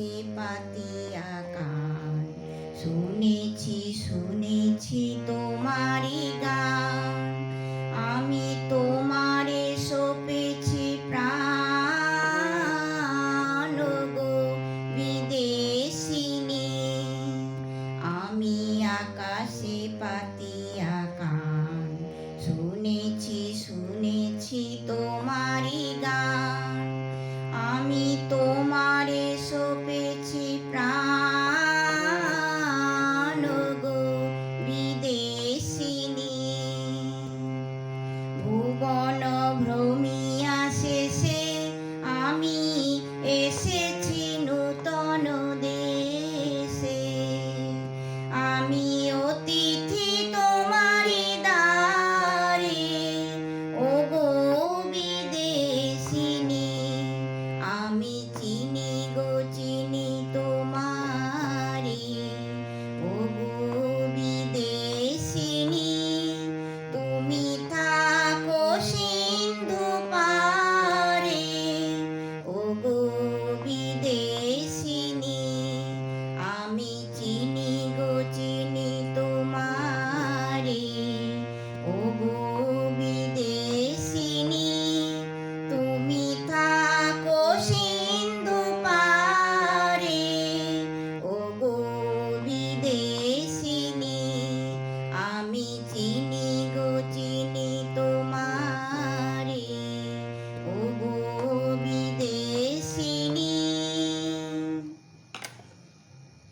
আকাশে পাতিয়া গান শুনেছি শুনেছি তোমারই গান। আমি তোমারে সপেছি প্রাণ গো বিদেশিনী। আমি আকাশে পাতি বনভ্রমিয়া শেষে আমি এসে আমি চিনি